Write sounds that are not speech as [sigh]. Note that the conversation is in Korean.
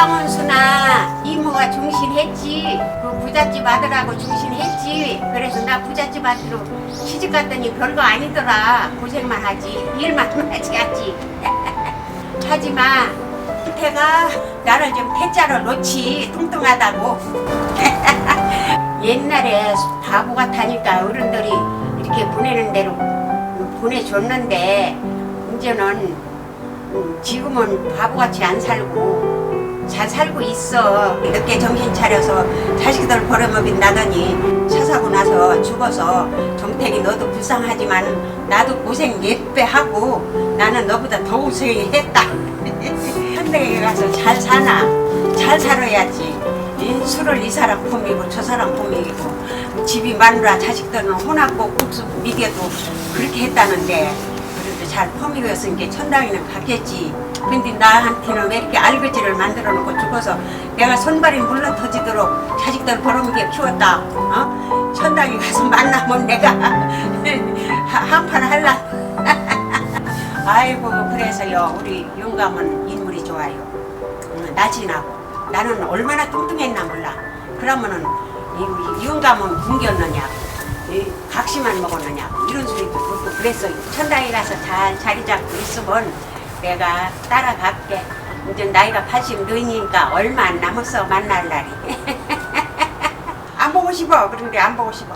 상원수나 이모가 중신했지. 그 부잣집 아들하고 중신했지. 그래서 나 부잣집 아들로 시집 갔더니 별거 아니더라. 고생만 하지. 일만 [laughs] 하지 하지. [laughs] 하지마. 태가 나를 좀 태자로 놓지. 뚱뚱하다고. [laughs] 옛날에 바보 같다니까 어른들이 이렇게 보내는 대로 보내줬는데 이제는 음, 지금은 바보같이 안 살고 잘 살고 있어. 늦게 정신 차려서 자식들 벌어먹인다더니 차 사고 나서 죽어서 정택이 너도 불쌍하지만 나도 고생 몇배 하고 나는 너보다 더 고생했다. [laughs] 현대에 가서 잘 사나? 잘 살아야지. 이 술을 이 사람 품이고 저 사람 품이고 집이 마누라 자식들은 혼합고 국수 미개도 그렇게 했다는데 잘 품이었으니까 천당에는 갔겠지. 근데 나한테는 왜 이렇게 알거지를 만들어 놓고 죽어서 내가 손발이 물러 터지도록 자식들 벌어먹게 키웠다. 어? 천당에 가서 만나면 내가 [laughs] 한판 할라. [laughs] 아이고 그래서요 우리 영감은 인물이 좋아요. 음, 나진하고. 나는 얼마나 뚱뚱했나 몰라. 그러면은 굶겼느냐고 이 각시만 먹었느냐고 이런 소리도 그랬어 천당에 가서 잘 자리 잡고 있으면 내가 따라갈게. 이제 나이가 80 너이니까 얼마 안 남았어 만날 날이. [laughs] 안 보고 싶어. 그런데 안 보고 싶어